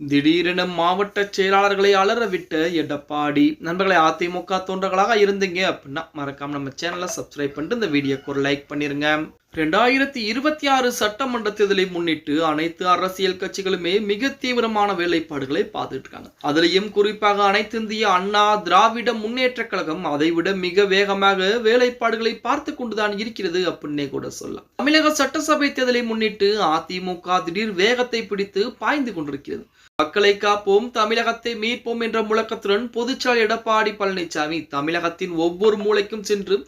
திடீரென மாவட்ட செயலாளர்களை அலறவிட்ட எடப்பாடி. நண்பர்களை அதிமுக தொண்டர்களாக இருந்தீங்க அப்படின்னா மறக்காம நம்ம சேனலை சப்ஸ்கிரைப் பண்ணிட்டு இந்த வீடியோக்கு ஒரு லைக் பண்ணிருங்க. ரெண்டாயிரத்தி இருபத்தி ஆறு சட்டமன்ற தேர்தலை முன்னிட்டு அனைத்து அரசியல் கட்சிகளுமே மிக தீவிரமான வேலைப்பாடுகளை பார்த்துட்டு இருக்காங்க அதுலயும் குறிப்பாக அனைத்து இந்திய அண்ணா திராவிட முன்னேற்ற கழகம் அதைவிட மிக வேகமாக வேலைப்பாடுகளை பார்த்து கொண்டுதான் இருக்கிறது அப்படின்னே கூட சொல்லலாம். தமிழக சட்டசபை தேர்தலை முன்னிட்டு அதிமுக திடீர் வேகத்தை பிடித்து பாய்ந்து கொண்டிருக்கிறது. மக்களை காப்போம் தமிழகத்தை மீட்போம் என்ற முழக்கத்துடன் பொதுச்சாலை எடப்பாடி பழனிசாமி தமிழகத்தின் ஒவ்வொரு மூலைக்கும் சென்று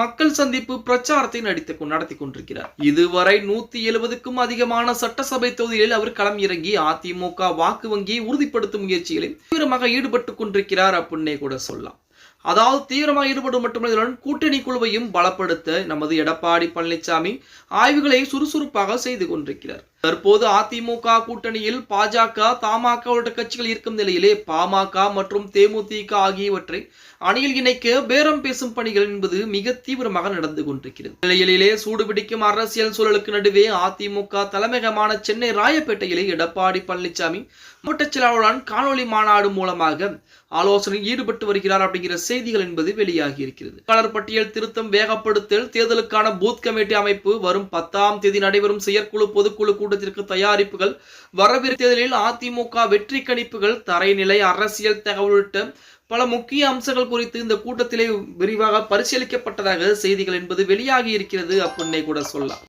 மக்கள் சந்திப்பு பிரச்சாரத்தை நடித்து நடத்தி கொண்டிருக்கிறார். இதுவரை நூத்தி எழுபதுக்கும் அதிகமான சட்டசபை தொகுதிகளில் அவர் களம் இறங்கி அதிமுக வாக்கு வங்கியை உறுதிப்படுத்தும் முயற்சிகளில் தீவிரமாக ஈடுபட்டுக் கொண்டிருக்கிறார் அப்படின்னே கூட சொல்லலாம். அதாவது தீவிரமாக ஈடுபடும் மட்டுமல்ல கூட்டணி குழுவையும் பலப்படுத்த நமது எடப்பாடி பழனிசாமி ஆய்வுகளை சுறுசுறுப்பாக செய்து கொண்டிருக்கிறார். தற்போது அதிமுக கூட்டணியில் பாஜக தமாக உள்ளிட்ட கட்சிகள் இருக்கும் நிலையிலே பாமக மற்றும் தேமுதிக ஆகியவற்றை அணியில் இணைக்க பேரம் பேசும் பணிகள் என்பது மிக தீவிரமாக நடந்து கொண்டிருக்கிறது. நிலையிலே சூடுபிடிக்கும் அரசியல் சூழலுக்கு நடுவே அதிமுக தலைமையகமான சென்னை ராயப்பேட்டையிலே எடப்பாடி பழனிசாமி மாவட்ட செயலாளருடன் காணொலி மாநாடு மூலமாக ஆலோசனையில் ஈடுபட்டு வருகிறார் அப்படிங்கிற செய்திகள் என்பது வெளியாகி இருக்கிறது. வாக்காளர் பட்டியல் திருத்தம் வேகப்படுத்தல் தேர்தலுக்கான பூத் கமிட்டி அமைப்பு வரும் பத்தாம் தேதி நடைபெறும் செயற்குழு பொதுக்குழு கூட்டத்திற்கு தயாரிப்புகள் வரவிருக்கும் தேர்தலில் அதிமுக வெற்றி கணிப்புகள் தரைநிலை அரசியல் தகவல் உள்ளிட்ட பல முக்கிய அம்சங்கள் குறித்து இந்த கூட்டத்திலே விரிவாக பரிசீலிக்கப்பட்டதாக செய்திகள் என்பது வெளியாகி இருக்கிறது அப்படின்னே கூட சொல்லலாம்.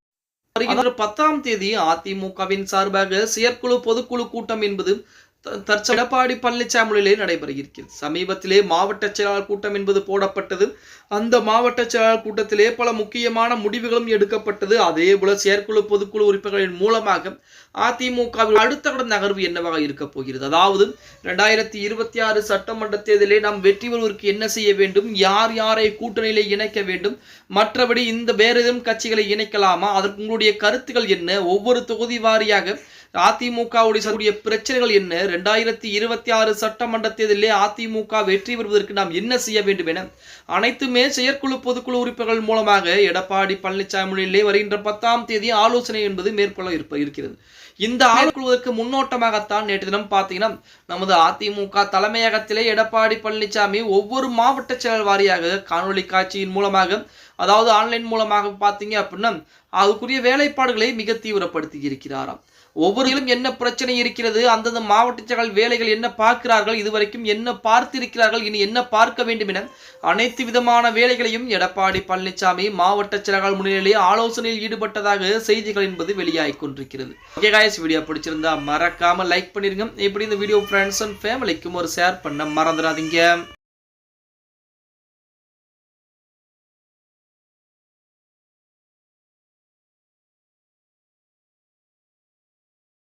வருகின்ற பத்தாம் தேதி அதிமுகவின் சார்பாக செயற்குழு பொதுக்குழு கூட்டம் என்பது த- எடப்பாடி பழனிசாமியிலே நடைபெற இருக்கிறது சமீபத்திலே மாவட்ட செயலாளர் கூட்டம் என்பது போடப்பட்டது. அந்த மாவட்ட செயலாளர் கூட்டத்திலே பல முக்கியமான முடிவுகளும் எடுக்கப்பட்டது. அதே போல செயற்குழு பொதுக்குழு உறுப்பினர்களின் மூலமாக அதிமுகவின் அடுத்த கட்ட நகர்வு என்னவாக இருக்க போகிறது? அதாவது ரெண்டாயிரத்தி இருபத்தி ஆறு சட்டமன்ற தேர்தலிலே நாம் வெற்றி பெறுவதற்கு என்ன செய்ய வேண்டும்? யார் யாரை கூட்டணியிலே இணைக்க வேண்டும்? மற்றபடி இந்த வேறு எதுவும் கட்சிகளை இணைக்கலாமா? அதற்கு உங்களுடைய கருத்துக்கள் என்ன? ஒவ்வொரு தொகுதி வாரியாக அதிமுகவுடைய சக்கூடிய பிரச்சனைகள் என்ன? ரெண்டாயிரத்தி இருபத்தி ஆறு சட்டமன்ற தேர்தலிலே அதிமுக வெற்றி பெறுவதற்கு நாம் என்ன செய்ய வேண்டும் என அனைத்துமே செயற்குழு பொதுக்குழு உறுப்பினர்கள் மூலமாக எடப்பாடி பழனிசாமியிலே வருகின்ற பத்தாம் தேதி ஆலோசனை என்பது மேற்கொள்ள இருப்ப இருக்கிறது. இந்த ஆளுக்குழுவதற்கு முன்னோட்டமாகத்தான் நேற்று தினம் பார்த்தீங்கன்னா நமது அதிமுக தலைமையகத்திலே எடப்பாடி பழனிசாமி ஒவ்வொரு மாவட்ட செயலர் வாரியாக காணொளி காட்சியின் மூலமாக அதாவது ஆன்லைன் மூலமாக பார்த்தீங்க அப்படின்னா அதுக்குரிய வேலைப்பாடுகளை மிக தீவிரப்படுத்தி இருக்கிறாராம். ஒவ்வொருவரும் என்ன பிரச்சனை இருக்கிறது? அந்தந்த மாவட்ட வேலைகள் என்ன பார்க்கிறார்கள்? இதுவரைக்கும் என்ன பார்த்திருக்கிறார்கள்? இனி என்ன பார்க்க வேண்டும் என அனைத்து விதமான வேலைகளையும் எடப்பாடி பழனிசாமி மாவட்ட செயலர்கள் முன்னிலையிலே ஆலோசனையில் ஈடுபட்டதாக செய்திகள் என்பது வெளியாகி கொண்டிருக்கிறது. ஓகே காய்ஸ் வீடியோ பிடிச்சிருந்தா மறக்காம லைக் பண்ணிருங்க. இப்படி இந்த வீடியோ ஃப்ரெண்ட்ஸ் அண்ட் ஃபேமிலிக்கும் ஒரு ஷேர் பண்ண மறந்துடாதீங்க.